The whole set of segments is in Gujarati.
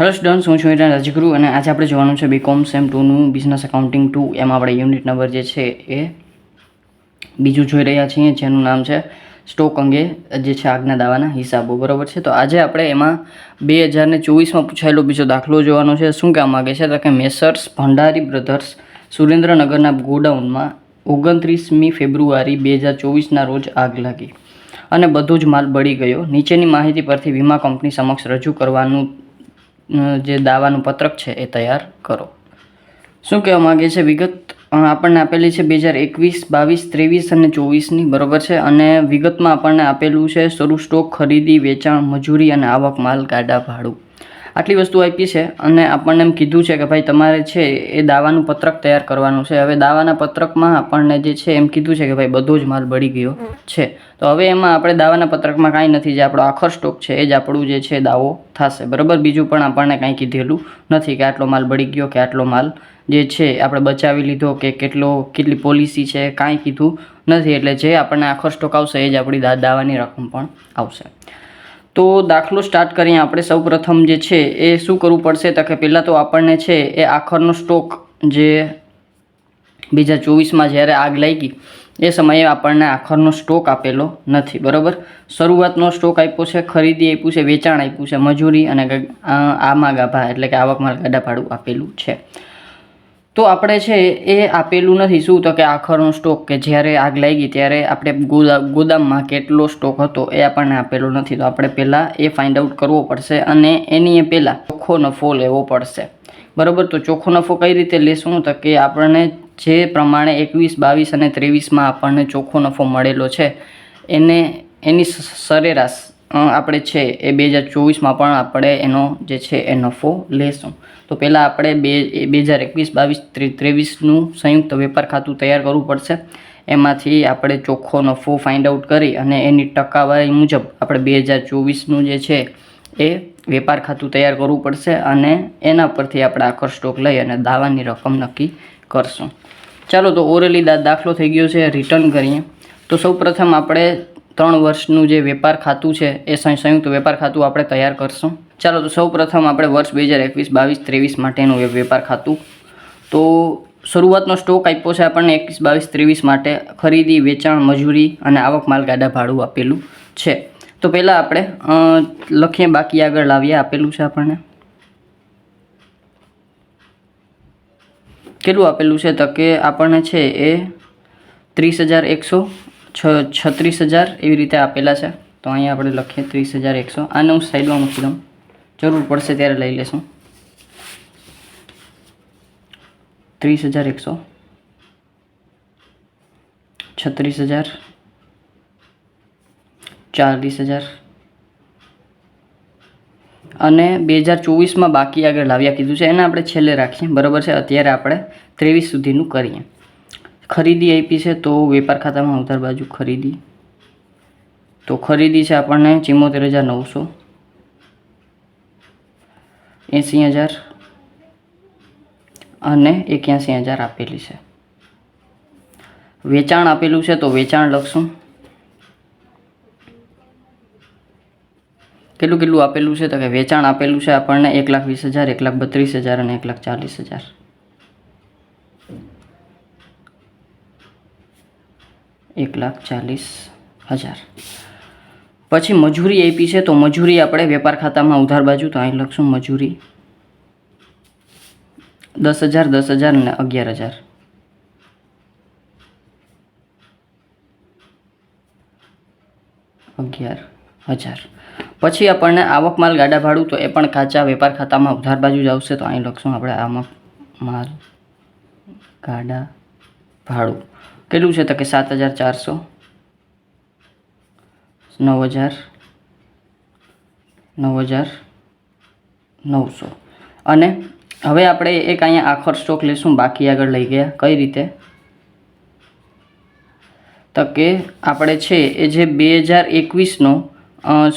હેલો સ્ટુડન્ટ્સ હું છું ઇરાન રાજગુરુ અને આજે આપણે જોવાનું છે બીકોમ સેમ ટુનું બિઝનેસ એકાઉન્ટિંગ ટુ એમાં આપણે યુનિટ નંબર જે છે એ બીજું જોઈ રહ્યા છીએ, જેનું નામ છે સ્ટોક અંગે, જે છે આગના દાવાના હિસાબો. બરાબર છે? તો આજે આપણે એમાં બે હજારને ચોવીસમાં પૂછાયેલો બીજો દાખલો જોવાનો છે. શું કહેવા માગે છે? તો કે મેસર્સ ભંડારી બ્રધર્સ સુરેન્દ્રનગરના ગોડાઉનમાં ઓગણત્રીસમી ફેબ્રુઆરી બે હજાર ચોવીસના રોજ આગ લાગી અને બધો જ માલ બળી ગયો. નીચેની માહિતી પરથી વીમા કંપની સમક્ષ રજૂ કરવાનું જે દાવાનું પત્રક છે એ તૈયાર કરો. શું કહેવા માગે છે વિગત? આપણને આપેલી છે બે હજાર એકવીસ, બાવીસ, ત્રેવીસ અને ચોવીસની, બરોબર છે? અને વિગતમાં આપણને આપેલું છે, શરૂ સ્ટોક, ખરીદી, વેચાણ, મજૂરી અને આવક, માલ, ગાડા, ભાડું. આટલી વસ્તુ આપી છે અને આપણને એમ કીધું છે કે ભાઈ તમારે છે એ દાવાનું પત્રક તૈયાર કરવાનું છે. હવે દાવાના પત્રકમાં આપણને જે છે એમ કીધું છે કે ભાઈ બધો જ માલ બળી ગયો છે. તો હવે એમાં આપણે દાવાના પત્રકમાં કાંઈ નથી જે આપણો આખર સ્ટોક છે એ જ આપણું જે છે દાવો થશે. બરાબર? બીજું પણ આપણને કાંઈ કીધેલું નથી કે આટલો માલ બળી ગયો કે આટલો માલ જે છે આપણે બચાવી લીધો કે કેટલો કેટલી પોલિસી છે કાંઈ કીધું નથી. એટલે જે આપણને આખો સ્ટોક આવશે એ જ આપણી દા- દાવાની રકમ પણ આવશે. તો દાખલો સ્ટાર્ટ કરીએ આપણે. સૌપ્રથમ જે છે એ શું કરવું પડશે? તો કે પહેલાં તો આપણને છે એ આખરનો સ્ટોક જે બે હજાર ચોવીસમાં જ્યારે આગ લાગી, એ સમયે આપણને આખરનો સ્ટોક આપેલો નથી. બરાબર? શરૂઆતનો સ્ટોક આપ્યો છે, ખરીદી આપ્યું છે, વેચાણ આપ્યું છે, મજૂરી અને આમાં ગાભા, એટલે કે આવકમાં ગાડા ભાડું આપેલું છે. તો આપણે છે એ આપેલું નથી. શું તો કે આખરનો સ્ટોક કે જ્યારે આગ લાગી ત્યારે આપણે ગોદા, ગોદામમાં કેટલો સ્ટોક હતો એ આપણને આપેલો નથી. તો આપણે પહેલાં એ ફાઇન્ડ આઉટ કરવો પડશે અને એની એ પહેલાં ચોખ્ખો નફો લેવો પડશે. બરાબર? તો ચોખ્ખો નફો કઈ રીતે લેશું? તો કે આપણને જે પ્રમાણે એકવીસ, બાવીસ અને ત્રેવીસમાં આપણને ચોખ્ખો નફો મળેલો છે, એને, એની સરેરાશ આપણે છે એ બે હજાર ચોવીસમાં પણ આપણે એનો જે છે એ નફો લેશું. તો પહેલાં આપણે બે બે હજાર એકવીસ બાવીસ ત્રેવીસનું સંયુક્ત વેપાર ખાતું તૈયાર કરવું પડશે. એમાંથી આપણે ચોખ્ખો નફો ફાઇન્ડ આઉટ કરી અને એની ટકાવારી મુજબ આપણે બે હજાર ચોવીસનું જે છે એ વેપાર ખાતું તૈયાર કરવું પડશે અને એના પરથી આપણે આખો સ્ટોક લઈ અને દાવાની રકમ નક્કી કરશું. ચાલો તો ઓરેલી દાખલો થઈ ગયો છે રિટર્ન કરીએ. તો સૌપ્રથમ આપણે ત્રણ વર્ષનું જે વેપાર ખાતું છે, એ સં- સંયુક્ત વેપાર ખાતું આપણે તૈયાર કરશું. ચાલો તો સૌપ્રથમ આપણે વર્ષ બે હજાર એકવીસ, બાવીસ, ત્રેવીસ માટેનું વેપાર ખાતું. તો શરૂઆતનો સ્ટોક આપ્યો છે આપણને એકવીસ, બાવીસ, ત્રેવીસ માટે. ખરીદી, વેચાણ, મજૂરી અને આવક માલ ગાડા ભાડું આપેલું છે. તો પહેલાં આપણે લખીએ, બાકી આગળ લાવીએ આપેલું છે આપણને. કેટલું આપેલું છે તો કે આપણને છે એ ત્રીસ હજાર એકસો છ, છત્રીસ હજાર એવી રીતે આપેલા છે. તો અહીંયા આપણે લખીએ ત્રીસ હજાર એકસો. આને હું સાઈડમાં મૂકી દઉં. જરૂર પડશે ત્યારે લઈ લેશું. ત્રીસ હજાર એકસો. છત્રીસ હજાર. ચાલીસ હજાર. અને બે હજાર ચોવીસમાં બાકી આગળ લાવ્યા કીધું છે. એને આપણે છેલ્લે રાખીએ. બરાબર છે? અત્યારે આપણે ત્રેવીસ સુધીનું કરીએ. ખરીદી આપી છે તો વેપાર ખાતામાં ઉધાર બાજુ ખરીદી. તો ખરીદી છે આપણને ચિમોતેર હજાર નવસો. એંસી હજાર અને એક્યાસી હજાર આપેલી છે. વેચાણ આપેલું છે તો વેચાણ લખશું. કેટલું કેટલું આપેલું છે તો કે વેચાણ આપેલું છે આપણને એક લાખ વીસ હજાર, એક લાખ બત્રીસ હજાર અને એક લાખ ચાલીસ હજાર. એક લાખ ચાલીસ હજાર. પછી મજૂરી આપી છે તો મજૂરી આપણે વેપાર ખાતામાં ઉધાર બાજુ તો અહીં લખશું મજૂરી દસ હજાર દસ હજાર અને અગિયાર હજાર. અગિયાર હજાર. પછી આપણને આવક માલ ગાડા ભાડું તો એ પણ કાચા વેપાર ખાતામાં ઉધાર બાજુ જ આવશે તો અહીં લખશું આપણે આવક માલ ગાડા ભાડું. કેટલું છે તો કે સાત હજાર ચારસો? નવ હજાર નવ હજાર, નવસો. અને હવે આપણે એક અહીંયા આખર સ્ટોક લેશું, બાકી આગળ લઈ ગયા. કઈ રીતે? તો કે આપણે છે એ જે બે હજાર એકવીસનો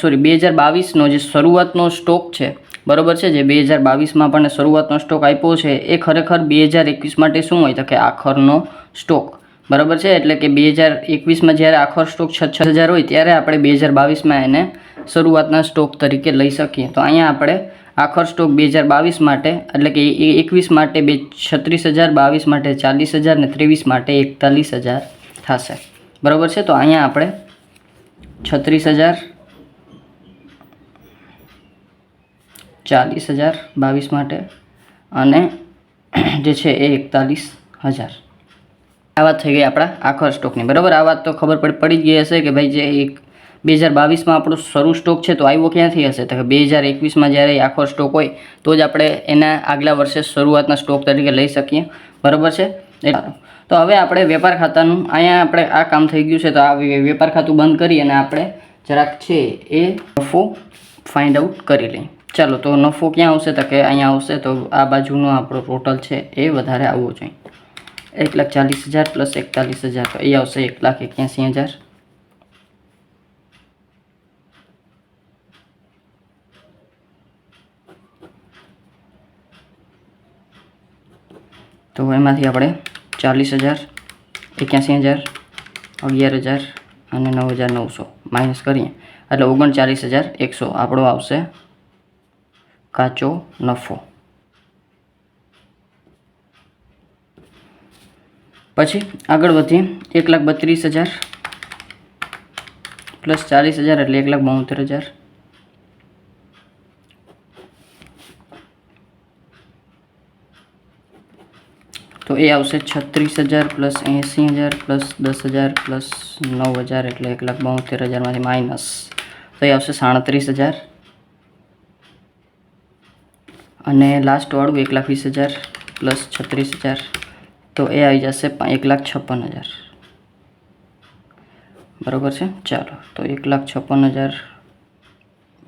સોરી બે હજાર બાવીસનો જે શરૂઆતનો સ્ટોક છે, બરોબર છે? જે બે હજાર બાવીસમાં આપણને શરૂઆતનો સ્ટોક આપ્યો છે, એ ખરેખર બે હજાર એકવીસ માટે શું હોય? તો કે આખરનો સ્ટોક બરાબર છે? એટલે કે બે હજાર એકવીસમાં જ્યારે આખો સ્ટોક છ છ હજાર હોય ત્યારે આપણે બે હજાર બાવીસમાં એને શરૂઆતના સ્ટોક તરીકે લઈ શકીએ. તો અહીંયા આપણે આખર સ્ટોક બે હજાર બાવીસ માટે, એટલે કે એકવીસ માટે બે છત્રીસ હજાર બાવીસ માટે ચાલીસ હજાર ને ત્રેવીસ માટે એકતાલીસ હજાર થશે. બરાબર છે? તો અહીંયા આપણે છત્રીસ હજાર, ચાલીસ હજાર બાવીસ માટે અને જે છે એ એકતાલીસ હજાર. આ વાત થઈ ગઈ આપણા આખા સ્ટોકની. બરાબર? આ વાત તો ખબર પડી પડી જ ગઈ હશે કે ભાઈ જે એક બે હજાર બાવીસમાં આપણો શરૂ સ્ટોક છે તો આવ્યો ક્યાંથી હશે? તો કે બે હજાર એકવીસમાં જ્યારે આખો સ્ટોક હોય તો જ આપણે એના આગલા વર્ષે શરૂઆતના સ્ટોક તરીકે લઈ શકીએ. બરાબર છે? તો હવે આપણે વેપાર ખાતાનું, અહીંયા આપણે આ કામ થઈ ગયું છે તો આ વેપાર ખાતું બંધ કરી અને આપણે જરાક છે એ નફો ફાઇન્ડ આઉટ કરી લઈએ. ચાલો, તો નફો ક્યાં આવશે? તો કે અહીંયા આવશે તો આ બાજુનો આપણો ટોટલ છે એ વધારે આવવો જોઈએ. એક લાખ ચાલીસ હજાર પ્લસ એકતાલીસ હજાર તો એ આવશે એક લાખ એક્યાસી હજાર તો એમાંથી આપણે ચાલીસ હજાર એક્યાસી હજાર અગિયાર હજાર અને નવ હજાર નવસો માઇનસ કરીએ એટલે ઓગણચાલીસ હજાર એકસો આપણો આવશે કાચો નફો પછી આગળ વધીએ. એક લાખ બત્રીસ હજાર પ્લસ ચાલીસ હજાર એટલે એક લાખ બોતેર હજાર. તો એ આવશે છત્રીસ હજાર પ્લસ એંસી હજાર પ્લસ દસ હજાર પ્લસ નવ હજાર એટલે એક લાખ બોતેર હજારમાંથી માઇનસ. તો એ આવશે સાડત્રીસ હજાર. અને લાસ્ટવાળું એક લાખ વીસ હજાર પ્લસ છત્રીસ હજાર. તો એ આવી જશે એક લાખ છપ્પન હજાર. બરાબર છે? ચાલો, તો એક લાખ છપ્પન હજાર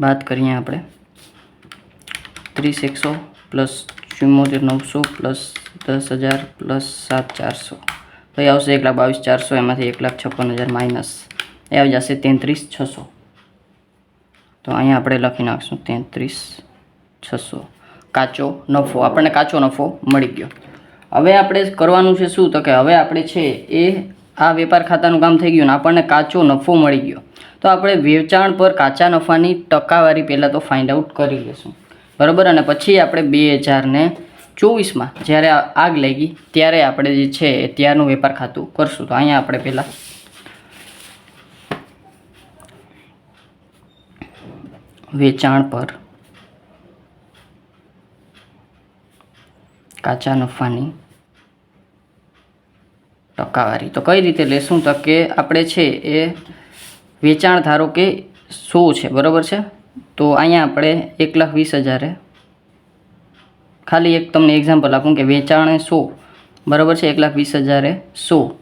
બાદ કરીએ આપણે. ત્રીસ એકસો પ્લસ ચુમ્મોતેર નવસો પ્લસ દસ હજાર પ્લસ સાત ચારસો. તો એ આવશે એક લાખ બાવીસ ચારસો, એમાંથી એક લાખ છપ્પન હજાર માઇનસ. એ આવી જશે તેત્રીસ છસો. તો અહીંયા આપણે લખી નાખશું તેત્રીસ છસો. કાચો નફો, આપણને કાચો નફો મળી ગયો. હવે આપણે કરવાનું છે શું? તો કે હવે આપણે છે એ આ વેપાર ખાતાનું કામ થઈ ગયું ને આપણને કાચો નફો મળી ગયો. તો આપણે વેચાણ પર કાચા નફાની ટકાવારી પહેલાં તો ફાઇન્ડ આઉટ કરી લઈશું. બરાબર? અને પછી આપણે બે હજારને ચોવીસમાં જ્યારે આગ લાગી, ત્યારે આપણે જે છે ત્યારનું વેપાર ખાતું કરશું. તો અહીંયા આપણે પહેલાં વેચાણ પર કાચા નફાની ટકાવારી તો કઈ રીતે લેશું તો કે આપણે છે એ વેચાણ ધારો કે સો છે, બરાબર છે? તો અહીંયા આપણે એક લાખ વીસ હજારે. ખાલી એક તમને એક્ઝામ્પલ આપું કે વેચાણે સો, બરાબર છે? એક લાખ વીસ હજારે સો.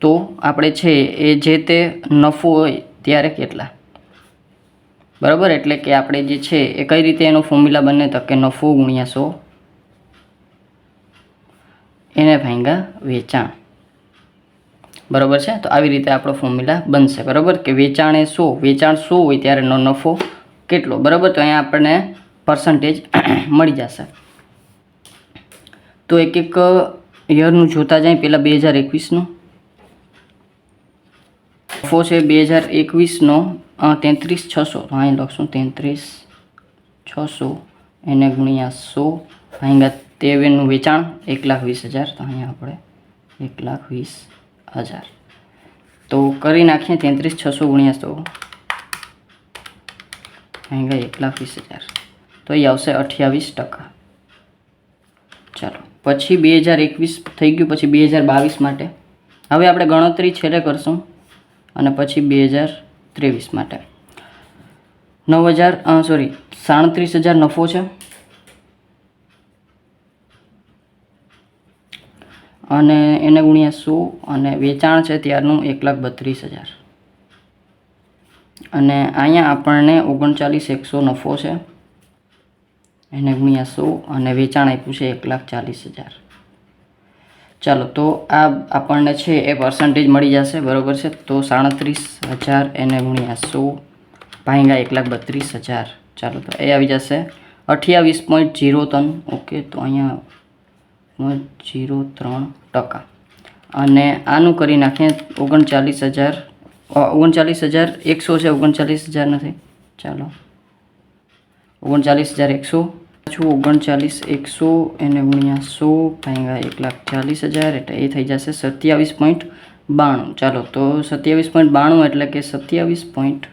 તો આપણે છે એ જે તે નફો હોય ત્યારે કેટલા? બરાબર? એટલે કે આપણે જે છે એ કઈ રીતે એનો ફોર્મ્યુલા બને તો કે નફો ગુણ્યા સો. એને ભાંગા વેચાણ. બરાબર છે? તો આવી રીતે આપણો ફોર્મ્યુલા બનશે, બરાબર? કે વેચાણે સો, વેચાણ સો હોય ત્યારે નો નફો કેટલો? બરાબર? તો અહીંયા આપણને પર્સન્ટેજ મળી જશે. તો એક એક યરનું જોતા જાય પહેલાં બે હજાર એકવીસનું. નફો છે બે હજાર એકવીસનો તેત્રીસ છસો. તો અહીં લખશું તેત્રીસ છસો, એને ગુણ્યા સો. અહીંયા તેવેનું વેચાણ એક લાખ વીસ હજાર. તો અહીંયા આપણે એક લાખ વીસ હજાર. તો કરી નાખીએ તેત્રીસ, છસો ગુણ્યા સો. ભાંગ્યા એક લાખ વીસ હજાર. તો એ આવશે અઠ્યાવીસ ટકા. ચાલો, પછી બે હજાર એકવીસ થઈ ગયું, પછી બે હજાર બાવીસ માટે. હવે આપણે ગણતરી છેલ્લે કરશું અને પછી બે હજાર ત્રેવીસ માટે. નવ હજાર સોરી સાડત્રીસ હજાર નફો છે. અને એને ગુણ્યા સો અને વેચાણ છે ત્યારનું એક લાખ બત્રીસ હજાર. અને અહીંયા આપણને ઓગણચાલીસ એકસો નફો છે. એને ગુણ્યા સો અને વેચાણ આપ્યું છે એક લાખ ચાલીસ હજાર. ચાલો, તો આ આપણને છે એ પર્સન્ટેજ મળી જશે, બરાબર છે? તો સાડત્રીસ હજાર એને ગુણ્યા સો ભાંગા એક લાખ બત્રીસ હજાર. ચાલો, તો એ આવી જશે. અઠ્યાવીસ પોઈન્ટ જીરો ત્રણ. ઓકે, તો અહીંયા જીરો ત્રણ ટકા અને આનું કરી નાખીએ ઓગણચાલીસ હજાર ઓગણચાલીસ હજાર એકસો છે ઓગણચાલીસ હજાર નથી ચાલો ઓગણચાલીસ હજાર એકસો પાછું ઓગણચાલીસ એકસો એને ગુણ્યા સો ભાંગા એક લાખ ચાલીસ હજાર એટલે એ થઈ જશે સત્યાવીસ પોઈન્ટ બાણું ચાલો તો સત્યાવીસ પોઈન્ટ બાણું એટલે કે સત્યાવીસ પોઈન્ટ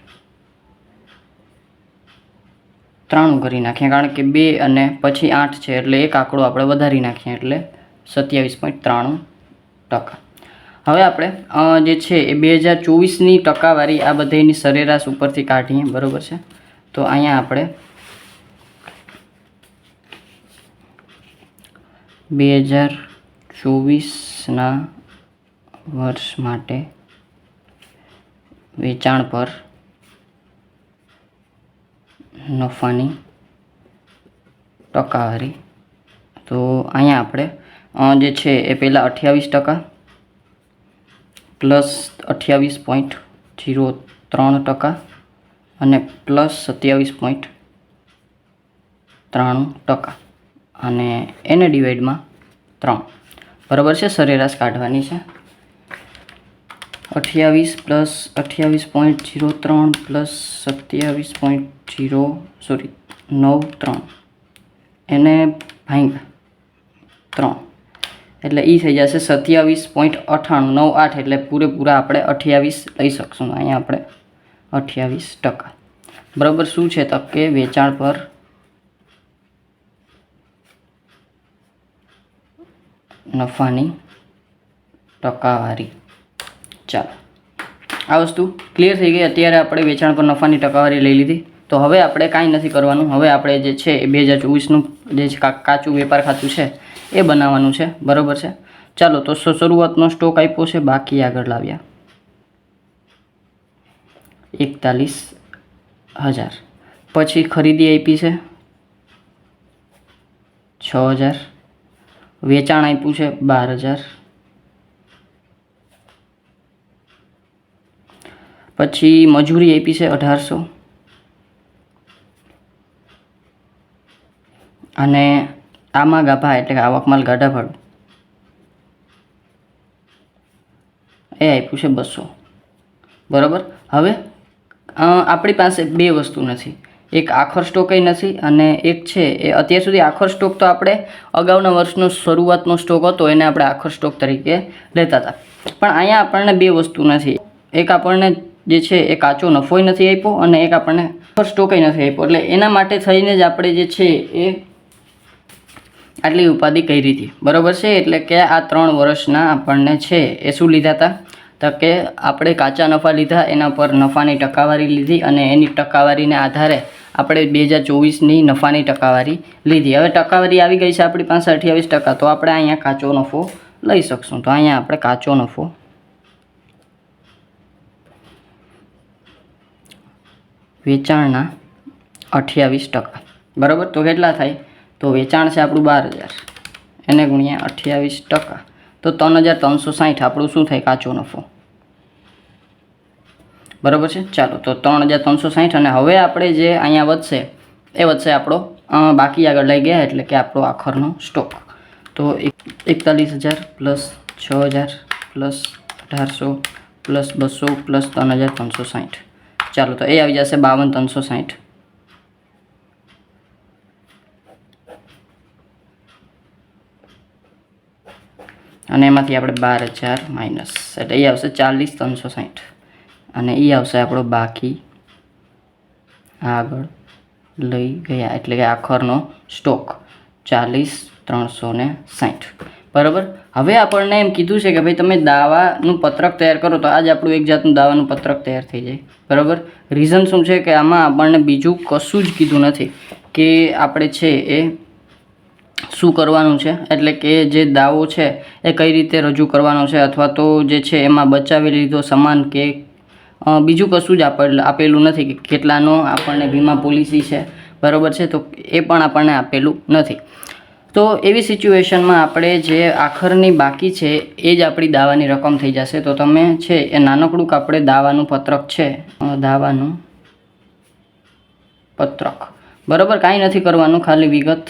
ત્રાણું કરી નાખીએ, કારણ કે બે અને પછી આઠ છે, એટલે એક આંકડો આપણે વધારી નાખીએ, એટલે સત્યાવીસ પોઈન્ટ ત્રાણું ટકા. હવે આપણે જે છે એ બે હજાર ચોવીસની ટકાવારી આ બધાની સરેરાશ ઉપરથી કાઢીએ, બરાબર છે? તો અહીંયા આપણે બે હજાર ચોવીસના વર્ષ માટે વેચાણ પર નફાની ટકાવારી તો અહીંયા આપણે જે છે એ પહેલાં અઠ્યાવીસ ટકા પ્લસ અઠ્યાવીસ પોઈન્ટ જીરો ત્રણ ટકા અને પ્લસ સત્યાવીસ પોઈન્ટ ત્રાણું ટકા. અને એને ડિવાઈડમાં ત્રણ. બરાબર છે? સરેરાશ કાઢવાની છે. અઠ્યાવીસ પ્લસ અઠ્યાવીસ પોઈન્ટ જીરો ત્રણ પ્લસ સત્યાવીસ પોઈન્ટ જીરો, સોરી, નવ ત્રણ. એને ભાંગ્યા ત્રણ. એટલે એ થઈ જશે સત્યાવીસ પોઈન્ટ અઠ્ઠાણું નવ આઠ, એટલે પૂરેપૂરા આપણે અઠ્યાવીસ લઈ શકશું. અહીંયા આપણે અઠ્યાવીસ ટકા. બરાબર, શું છે તો કે વેચાણ પર? નફાની ટકાવારી. ચાલો. આ વસ્તુ ક્લિયર થઈ ગઈ. અત્યારે આપણે વેચાણ પર નફાની ટકાવારી લઈ લીધી. તો હવે આપણે કાંઈ નથી કરવાનું. હવે આપણે જે છે એ બે હજાર ચોવીસનું જે કાચું વેપાર ખાતું છે, એ બનાવવાનું છે. બરાબર છે? ચાલો, તો શરૂઆતનો સ્ટોક આપ્યો છે. બાકી આગળ લાવ્યા. એકતાલીસ હજાર. પછી ખરીદી આપી છે. છ હજાર. વેચાણ આપ્યું છે બાર હજાર. પછી મજૂરી આપી છે અઢારસો. અને આમાં ગાભા એટલે કે આવકમાલ ગાઢા ભાડું. એ આપ્યું છે બસો. બરાબર? હવે આપણી પાસે બે વસ્તુ નથી. એક આખર સ્ટોક નથી અને એક છે, એ અત્યાર સુધી આખર સ્ટોક તો આપણે અગાઉના વર્ષનો શરૂઆતનો સ્ટોક હતો, એને આપણે આખર સ્ટોક તરીકે લેતા હતા. પણ અહીંયા આપણને બે વસ્તુ નથી. એક આપણને જે છે એ કાચો નફોય નથી આપ્યો અને એક આપણને સ્ટોકય નથી આપ્યો. એટલે એના માટે થઈને જ આપણે જે છે એ આટલી ઉપાધિ કરી હતી. બરાબર છે? એટલે કે આ ત્રણ વર્ષના આપણને છે એ શું લીધા હતા? તો કે આપણે કાચા નફા લીધા, એના પર નફાની ટકાવારી લીધી અને એની ટકાવારીને આધારે આપણે બે હજાર ચોવીસની નફાની ટકાવારી લીધી. હવે ટકાવારી આવી ગઈ છે આપણી પાસે અઠ્યાવીસ ટકા. તો આપણે અહીંયા કાચો નફો લઈ શકશું. તો અહીંયા આપણે કાચો નફો વેચાણના અઠ્યાવીસ ટકા. બરાબર? તો કેટલા થાય? તો વેચાણ છે આપણું બાર હજાર. એને ગુણ્યા અઠ્યાવીસ ટકા. તો ત્રણ હજાર ત્રણસો સાઠ આપણું શું થાય? કાચો નફો. બરાબર છે? ચાલો, તો ત્રણ હજાર ત્રણસો સાહીઠ અને હવે આપણે જે અહીંયા વધશે, એ વધશે આપણો બાકી આગળ લઈ ગયા એટલે કે આપણો આખરનો સ્ટોક તો એક- એકતાલીસ હજાર પ્લસ છ હજાર પ્લસ અઢારસો પ્લસ બસો પ્લસ ત્રણ હજાર ત્રણસો સાઠ ચાલો, તો એ આવી જશે બાવન ત્રણસો સાઠ અને એમાંથી આપણે બાર હજાર માઇનસ એટલે એ આવશે ચાલીસ ત્રણસો સાહીઠ અને એ આવશે આપણો બાકી. આગળ લઈ ગયા, એટલે કે આખરનો સ્ટોક ચાલીસ ત્રણસો ને સાઠ બરાબર? હવે આપણને એમ કીધું છે કે ભાઈ તમે દાવાનું પત્રક તૈયાર કરો તો આજ આપણું એક જાતનું દાવાનું પત્રક તૈયાર થઈ જાય. બરાબર? રીઝન શું છે કે આમાં આપણને બીજું કશું જ કીધું નથી કે આપણે છે એ શું કરવાનું છે? એટલે કે જે દાવો છે એ કઈ રીતે રજૂ કરવાનો છે અથવા તો જે છે એમાં બચાવી લીધો સમાન કે બીજું કશું જ આપેલ નથી કે કેટલાનો આપણને વીમા પોલિસી છે. બરાબર છે? તો એ પણ આપણને આપેલું નથી. તો એવી સિચ્યુએશનમાં આપણે જે આખરની બાકી છે, એ જ આપણી દાવાની રકમ થઈ જશે. તો તમે છે, એ નાનકડું આપણે દાવાનું પત્રક છે. દાવાનું પત્રક. બરાબર, કાંઈ નથી કરવાનું, ખાલી વિગત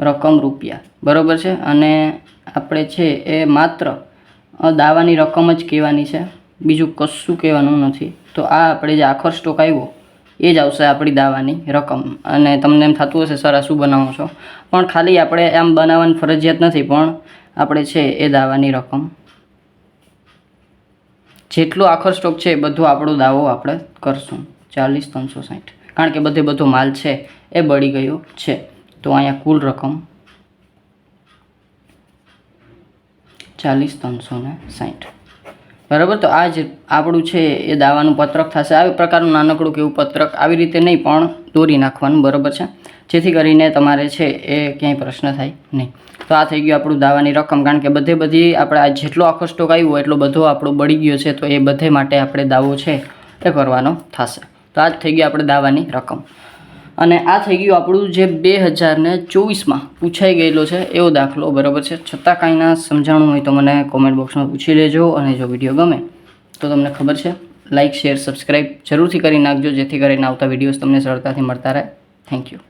રકમ રૂપિયા. બરાબર છે? અને આપણે છે, એ માત્ર દાવાની રકમ જ કહેવાની છે. બીજું કશું કહેવાનું નથી. તો આ આપણે જે આખર સ્ટોક આવ્યો એ જ આવશે આપણી દાવાની રકમ. અને તમને એમ થતું હશે, સર આ શું બનાવો છો? પણ ખાલી આપણે એમ બનાવવાની ફરજિયાત નથી, પણ આપણે છે એ દાવાની રકમ. જેટલો આખર સ્ટોક છે, એ બધો આપણો દાવો આપણે કરશું. ચાલીસ, ત્રણસો સાઠ કારણ કે બધે બધો માલ છે, એ બળી ગયો છે. તો અહીંયા કુલ રકમ ચાલીસ, ત્રણસો ને સાઠ બરાબર? તો આ જ આપણું છે, એ દાવાનું પત્રક થશે. આવી પ્રકારનું નાનકડું કેવું પત્રક આવી રીતે નહીં, પણ દોરી નાખવાનું, બરાબર છે? જેથી કરીને તમારે છે, એ ક્યાંય પ્રશ્ન થાય નહીં. તો આ થઈ ગયું આપણું દાવાની રકમ. કારણ કે બધે બધી આપણે આ જેટલો આખો સ્ટોક આવ્યો એટલો બધો આપણો બળી ગયો છે, તો એ બધે માટે આપણે દાવો છે, એ કરવાનો થશે. તો આ જ થઈ ગયું આપણે દાવાની રકમ. અને આ થઈ ગયું આપણું જે બે હજાર ને ચોવીસમાં પૂછાઈ ગયેલો છે, એવો દાખલો બરાબર છે. છતાં કાંઈ ના સમજાણું હોય તો મને કોમેન્ટ બોક્સમાં પૂછી લેજો અને જો વીડિયો ગમે તો તમને ખબર છે લાઇક શેર સબસ્ક્રાઈબ જરૂરથી કરી નાખજો, જેથી કરીને આવતા વિડીયોઝ તમને સરળતાથી મળતા રહે. Thank you